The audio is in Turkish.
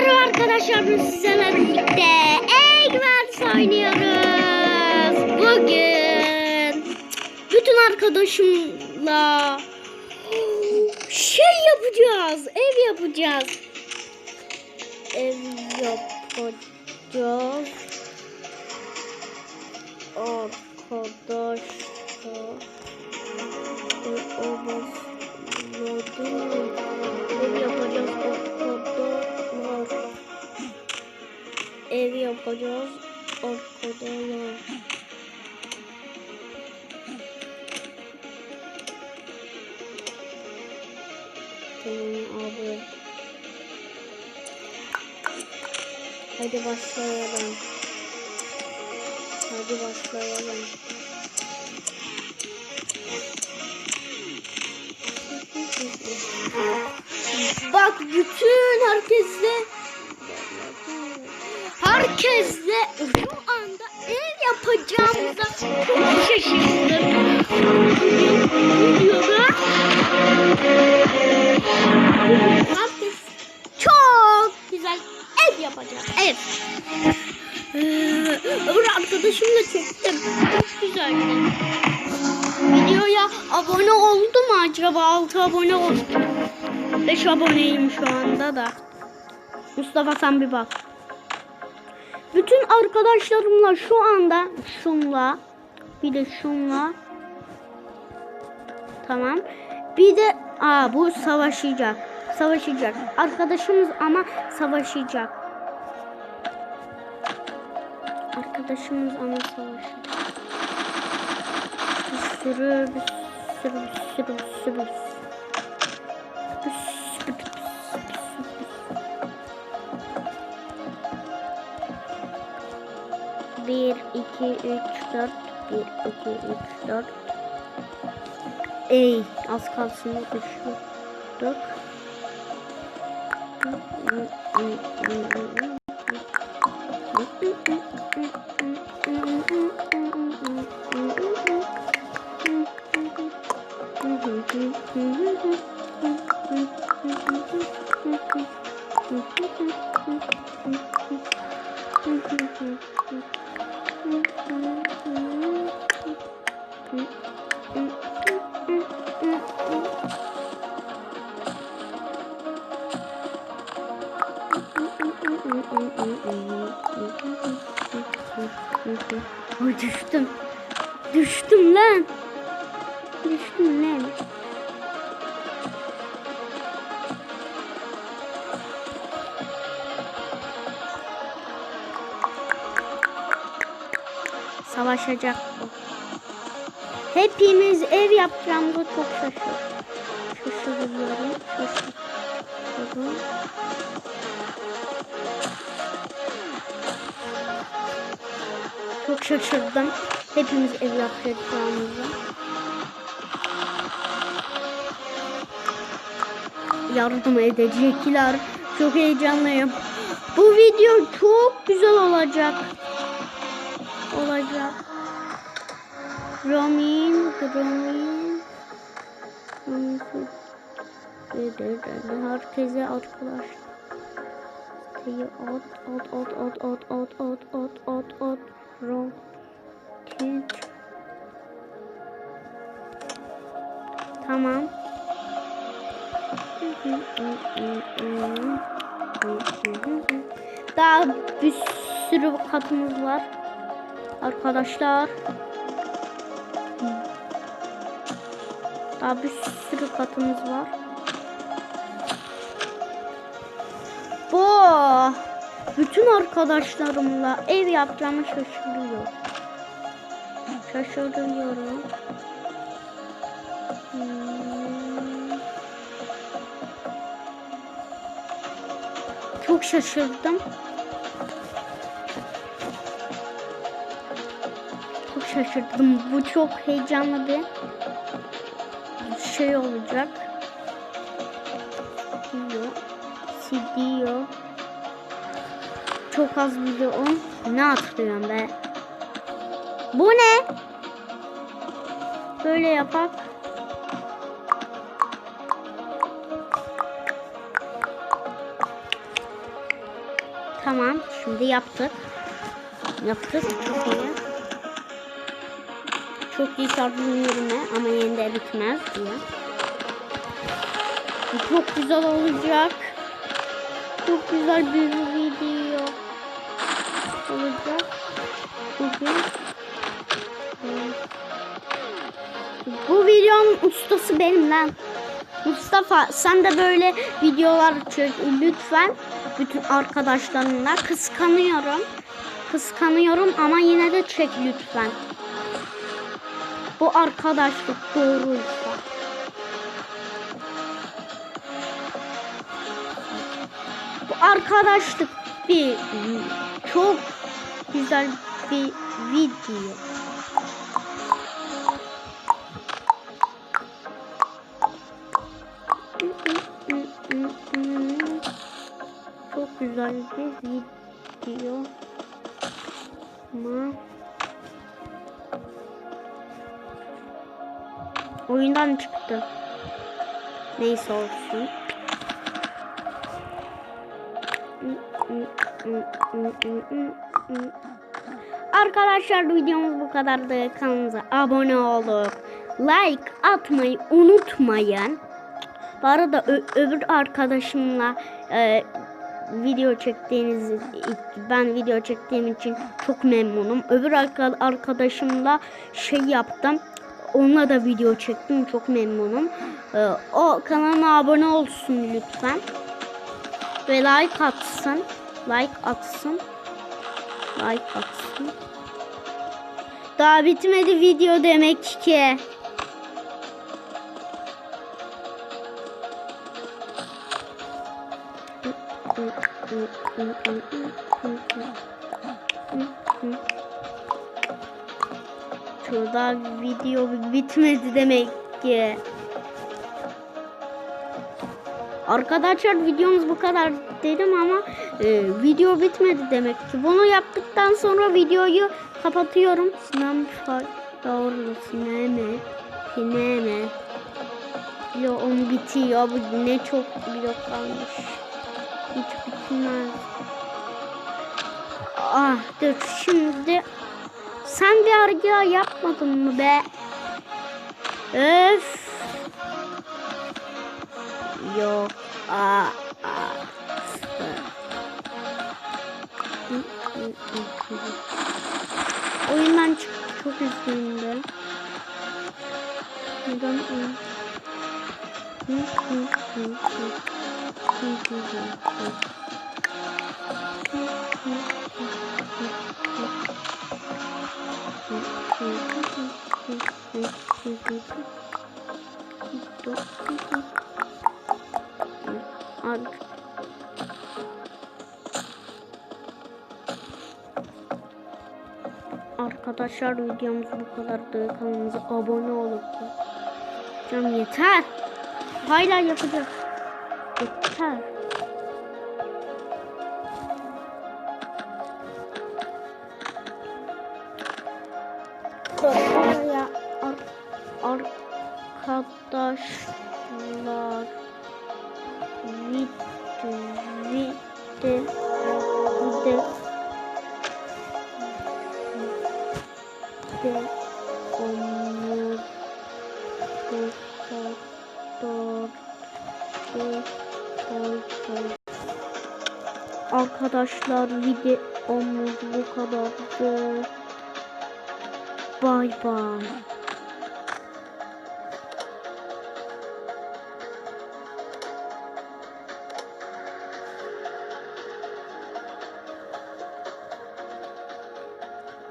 Merhaba arkadaşlar biz sizlerle birlikte Eggmans oynuyoruz. Bugün bütün arkadaşımla şey yapacağız. Ev yapacağız. Ev yapacağız. Arkadaşlar. O başladı. Ev yapacağız arkadaşlar. Tamam abi. Hadi başlayalım. Hadi başlayalım. Bak bütün herkesle herkesle şu anda ev yapacağımıza çok şaşırdım. Herkes çok güzel ev yapacak. Ev. Ee, öbür arkadaşımla çektim. Çok güzeldi. Videoya abone oldu mu acaba? 6 abone oldu. 5 aboneyim şu anda da. Mustafa sen bir bak. Bütün arkadaşlarımla şu anda şunla bir de şunla tamam. Bir de aa bu savaşacak. Savaşacak. Arkadaşımız ama savaşacak. Arkadaşımız ama savaşacak. Bir sürü bir sürü bir sürü bir sürü. Bir 1, 2, 3, 4. 1, 2, 3, 4. Ey az kalsın düşürdük. Mm-mm-mm. Ay düştüm. Düştüm lan. Düştüm lan. Savaşacak bu. Hepimiz ev yapacağım bu çok şaşır. Şaşırıyorum. Şaşırıyorum. Çok şaşırdım. Hepimiz ev yapacağımıza. Yardım edecekler. Çok heyecanlıyım. Bu video çok güzel olacak. Olacak. Romin, Romin. Herkese arkadaş. At, at, at, at, at, at, at, at, at, at. Rocket. Tamam. Daha bir sürü katımız var. Arkadaşlar. Daha bir sürü katımız var. Bu bütün arkadaşlarımla ev yapacağımı şaşırıyor. Şaşırıyorum. Hmm. Çok şaşırdım. Çok şaşırdım. Bu çok heyecanlı bir şey olacak. Diyor. Sidiyor. Çok az biliyorum. Ne hatırlıyorum be? Bu ne? Böyle yapak. Tamam şimdi yaptık. Yaptık çok iyi. Çok iyi şarkının yerine ama yine de bitmez diye. Çok güzel olacak. Çok güzel bir video olacak. Bugün. Bu videonun ustası benim lan. Mustafa sen de böyle videolar çek lütfen bütün arkadaşlarınla kıskanıyorum. Kıskanıyorum ama yine de çek lütfen. Bu arkadaşlık doğruysa. Bu arkadaşlık bir çok güzel bir video. Çok güzel bir video. Ama oyundan çıktı. Neyse olsun. Arkadaşlar videomuz bu kadardı. Kanalımıza abone olup like atmayı unutmayın. Bu arada öbür arkadaşımla e, video çektiğiniz ben video çektiğim için çok memnunum. Öbür arka- arkadaşımla şey yaptım. Onunla da video çektim. Çok memnunum. E, o kanalıma abone olsun lütfen. Ve like atsın. Like atsın. Like atsın. Daha bitmedi video demek ki. Şurada video bitmedi demek ki. Arkadaşlar videomuz bu kadar dedim ama e, video bitmedi demek ki. Bunu yaptıktan sonra videoyu kapatıyorum. Sinem doğru sineme sineme. On bitiyor. Bu ne çok blok kalmış. Hiç bitmez. Ah dur şimdi sen bir argı yapmadın mı be? Öf. Yok. Aa, aa. Oyundan çıktı. Çok üzgünüm. Neden oyun? Hı, hı, hı, hı. Hı, hı, hı, hı. Ar- Arkadaşlar videomuz bu kadardı. Kanalımıza abone olup Canım yeter. Hala yapacağız. Yeter. Vide vide de omur Arkadaşlar videomuz bu kadardı. Bay bay.